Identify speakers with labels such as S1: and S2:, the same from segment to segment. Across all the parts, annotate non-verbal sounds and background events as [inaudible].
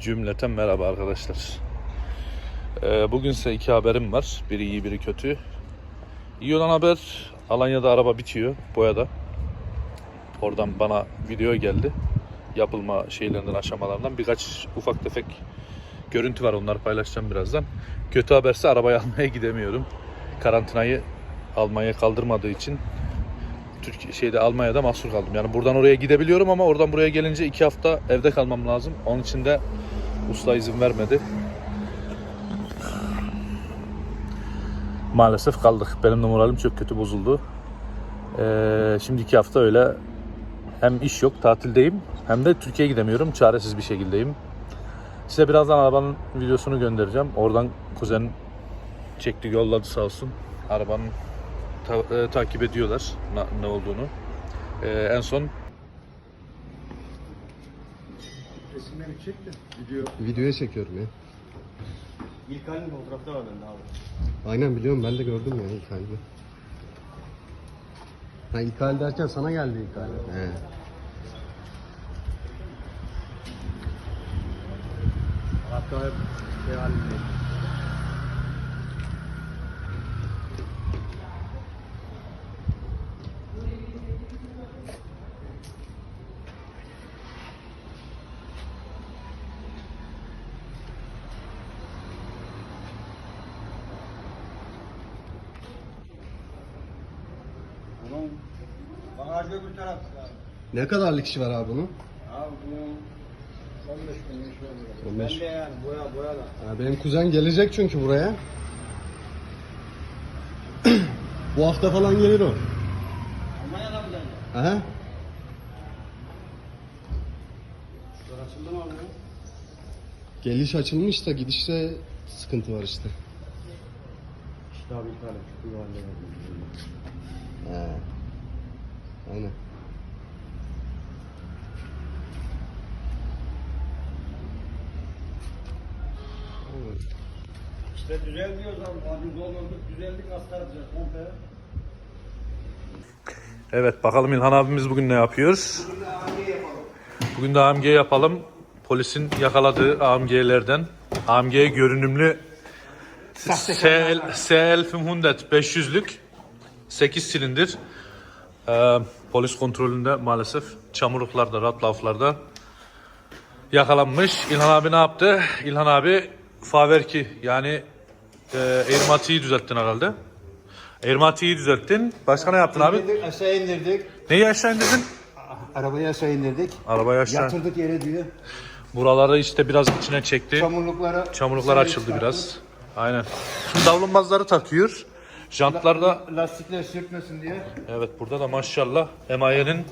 S1: Cümleten merhaba arkadaşlar. Ee, bugün size iki haberim var. Biri iyi biri kötü. İyi olan haber Alanya'da araba bitiyor boyada. Oradan bana video geldi. Yapılma şeylerinden aşamalarından birkaç ufak tefek görüntü var onları paylaşacağım birazdan. Kötü haberse arabayı [laughs] almaya gidemiyorum. Karantinayı Almanya kaldırmadığı için Türkiye şeyde Almanya'da mahsur kaldım. Yani buradan oraya gidebiliyorum ama oradan buraya gelince iki hafta evde kalmam lazım. Onun için de usta izin vermedi. Maalesef kaldık. Benim de moralim çok kötü bozuldu. Ee, şimdi iki hafta öyle hem iş yok, tatildeyim hem de Türkiye'ye gidemiyorum. Çaresiz bir şekildeyim. Size birazdan arabanın videosunu göndereceğim. Oradan kuzen çekti, yolladı sağ olsun. Arabanın ta- e, takip ediyorlar na- ne olduğunu. E, en son
S2: Resimleri çek de video.
S3: Videoya çekiyorum ya.
S2: İlk halin fotoğrafta var bende abi.
S3: Aynen biliyorum ben de gördüm ya ilk halini. Ha ilk hal derken sana geldi ilk hal. He.
S2: Hatta şey halinde. Bunun bagaj öbür taraf.
S3: Ne kadarlık işi var abi bunun?
S2: Abi bunun 15 bin iş var.
S3: 15.
S2: Ben de yani boya boya da.
S3: Ha, benim kuzen gelecek çünkü buraya. [clears throat] Bu hafta falan gelir o.
S2: Almanya'da mı geldi?
S3: Aha.
S2: Şurası açıldı mı abi?
S3: Geliş açılmış da gidişte sıkıntı var işte.
S2: İşte abi iptal et. Şu yuvarlaya
S3: He. Aynen.
S2: İşte düzel diyoruz abi. Hadi doldurduk, düzeldik, hasta yapacağız. Komple.
S1: evet bakalım İlhan abimiz bugün ne yapıyor? Bugün de AMG yapalım. Polisin yakaladığı AMG'lerden AMG görünümlü SL, SL 500 500'lük 8 silindir. Ee, polis kontrolünde maalesef çamurluklarda, ratlaflarda yakalanmış. İlhan abi ne yaptı? İlhan abi Faverki yani e, Airmati'yi düzelttin herhalde. Airmati'yi düzelttin. Başka ne yaptın abi?
S2: İndirdik, aşağı indirdik.
S1: Neyi aşağı indirdin?
S2: Arabayı aşağı indirdik.
S1: Arabayı aşağı.
S2: Yatırdık yere diyor.
S1: Buraları işte biraz içine çekti.
S2: Çamurluklara.
S1: Çamurluklar açıldı biraz. Aynen. Şimdi davlumbazları takıyor. Jantlarda
S2: Lastikler sürtmesin diye.
S1: evet burada da maşallah emayenin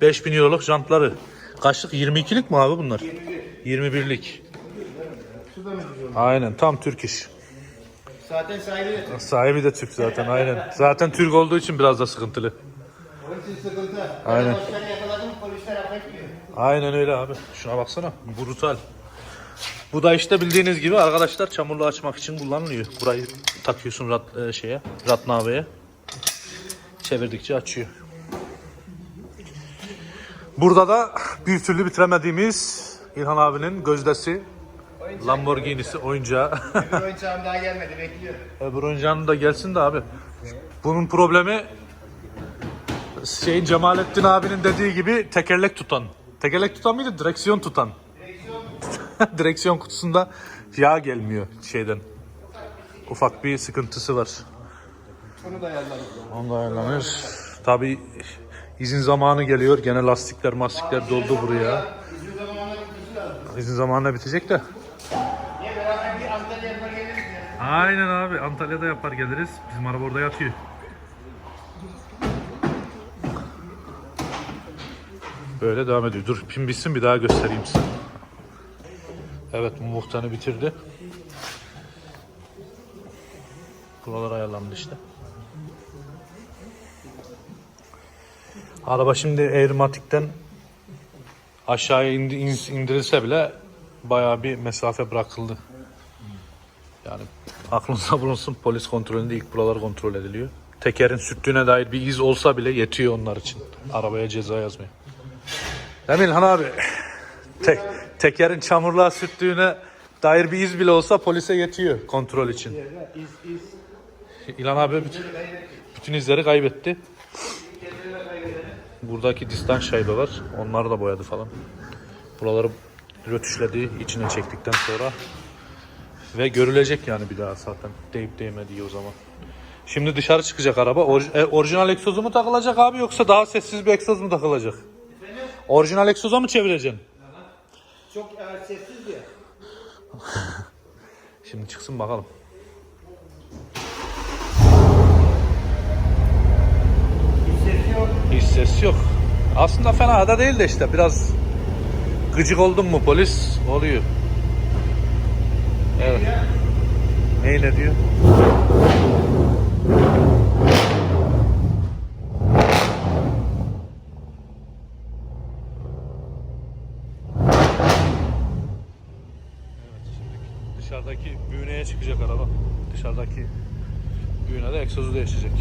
S1: 5000 euroluk jantları. Kaçlık 22'lik mi abi bunlar? 21'lik.
S2: Şu da mı güzel?
S1: Aynen tam Türk iş.
S2: Zaten sahibi de.
S1: Sahibi de Türk zaten aynen. Zaten Türk olduğu için biraz da sıkıntılı.
S2: Onun için sıkıntı.
S1: Aynen.
S2: Başkanı yakaladı mı polisler affetmiyor.
S1: Aynen öyle abi. Şuna baksana. Brutal. Bu da işte bildiğiniz gibi arkadaşlar çamurlu açmak için kullanılıyor. Burayı takıyorsun rat, e, şeye, ratnaveye. Çevirdikçe açıyor. Burada da bir türlü bitiremediğimiz İlhan abinin gözdesi. Lamborghini'si oyuncağı.
S2: Bir oyuncağım daha gelmedi bekliyor.
S1: Öbür oyuncağının da gelsin de abi. Bunun problemi şey Cemalettin abinin dediği gibi tekerlek tutan. Tekerlek tutan mıydı? Direksiyon tutan. [laughs] Direksiyon kutusunda yağ gelmiyor şeyden. Ufak bir sıkıntısı var.
S2: Onu da ayarladık.
S1: Onu da ayarlanır. Tabi izin zamanı geliyor. Gene lastikler mastikler doldu buraya.
S2: İzin zamanına
S1: bitecek de. Aynen abi Antalya'da yapar geliriz. Bizim araba orada yatıyor. Böyle devam ediyor. Dur pin bitsin bir daha göstereyim size. Evet muhtanı bitirdi. Buralar ayarlandı işte. Araba şimdi Airmatic'ten aşağıya indi, in- indirilse bile bayağı bir mesafe bırakıldı. Yani aklınızda bulunsun polis kontrolünde ilk buralar kontrol ediliyor. Tekerin sürttüğüne dair bir iz olsa bile yetiyor onlar için. Arabaya ceza yazmıyor. Değil mi İlhan abi? Tek, tekerin çamurluğa sürttüğüne dair bir iz bile olsa polise yetiyor kontrol için. İlan abi bütün, bütün izleri kaybetti. Buradaki distan şaybeler onları da boyadı falan. Buraları rötuşledi içine çektikten sonra. Ve görülecek yani bir daha zaten deyip değmediği o zaman. Şimdi dışarı çıkacak araba. Orij- e, orijinal egzozu mu takılacak abi yoksa daha sessiz bir egzoz mu takılacak? Orijinal egzoza mı çevireceksin?
S2: Çok e, sessiz ya. [laughs]
S1: Şimdi çıksın bakalım.
S2: Hiç sesi yok.
S1: Hiç ses yok. Aslında fena da değil de işte biraz gıcık oldun mu polis oluyor. Evet. Ney ne diyor? Dışarıdaki büyüneye çıkacak araba. Dışarıdaki büyüne de egzozu değişecek.